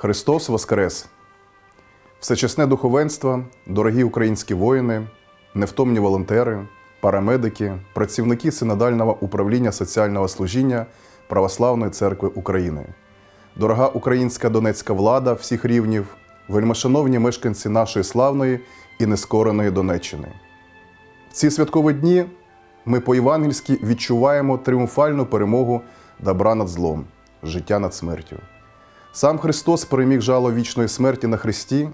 Христос Воскрес! Всечесне духовенство, дорогі українські воїни, невтомні волонтери, парамедики, працівники синодального управління соціального служіння Православної церкви України, дорога українська донецька влада всіх рівнів, вельмишановні мешканці нашої славної і нескореної Донеччини. В ці святкові дні ми по-євангельськи відчуваємо тріумфальну перемогу добра над злом, життя над смертю. Сам Христос переміг жало вічної смерті на Христі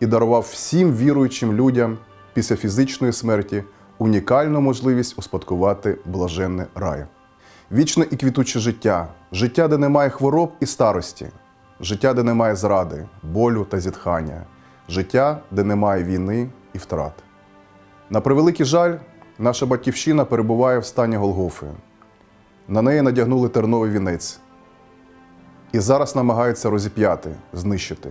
і дарував всім віруючим людям після фізичної смерті унікальну можливість успадкувати блаженне рай. Вічне і квітуче життя, життя, де немає хвороб і старості, життя, де немає зради, болю та зітхання, життя, де немає війни і втрат. На превеликий жаль, наша батьківщина перебуває в стані Голгофи. На неї надягнули терновий вінець і зараз намагаються розіп'яти, знищити.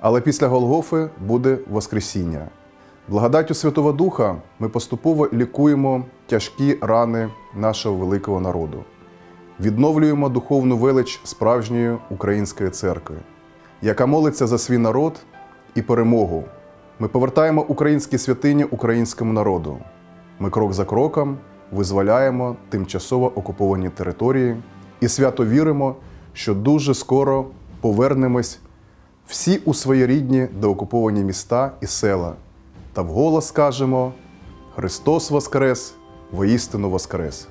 Але після Голгофи буде Воскресіння. Благодаттю Святого Духа ми поступово лікуємо тяжкі рани нашого великого народу, відновлюємо духовну велич справжньої української церкви, яка молиться за свій народ і перемогу. Ми повертаємо українські святині українському народу. Ми крок за кроком визволяємо тимчасово окуповані території і свято віримо, що дуже скоро повернемось всі у свої рідні деокуповані міста і села та вголос скажемо Христос Воскрес, воістину Воскрес.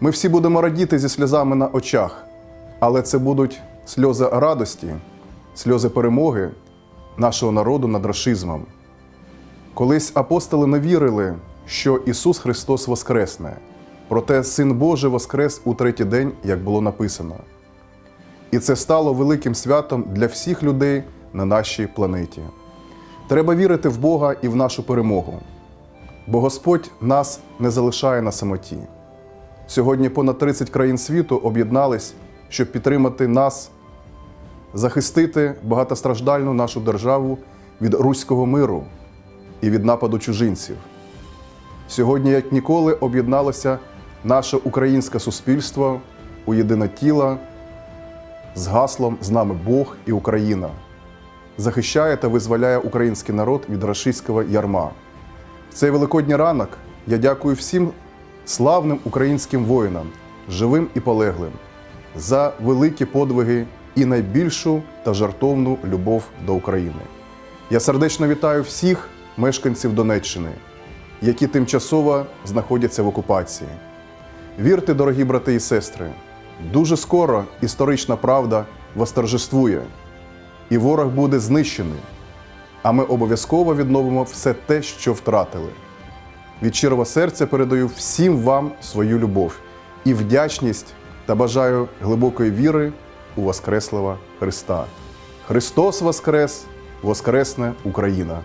Ми всі будемо радіти зі сльозами на очах, але це будуть сльози радості, сльози перемоги нашого народу над рашизмом. Колись апостоли не вірили, що Ісус Христос Воскресне, проте Син Божий Воскрес у третій день, як було написано. І це стало великим святом для всіх людей на нашій планеті. Треба вірити в Бога і в нашу перемогу, бо Господь нас не залишає на самоті. Сьогодні понад 30 країн світу об'єднались, щоб підтримати нас, захистити багатостраждальну нашу державу від руського миру і від нападу чужинців. Сьогодні, як ніколи, об'єдналося наше українське суспільство у єдине тіло з гаслом з нами Бог і Україна захищає та визволяє український народ від рашистського ярма. В цей великодній ранок я дякую всім славним українським воїнам, живим і полеглим, за великі подвиги і найбільшу та жартовну любов до України. Я сердечно вітаю всіх мешканців Донеччини, які тимчасово знаходяться в окупації. Вірте, дорогі брати і сестри, дуже скоро історична правда восторжествує і ворог буде знищений. А ми обов'язково відновимо все те, що втратили. Від щирого серця передаю всім вам свою любов і вдячність та бажаю глибокої віри у Воскреслого Христа. Христос Воскрес! Воскресне Україна!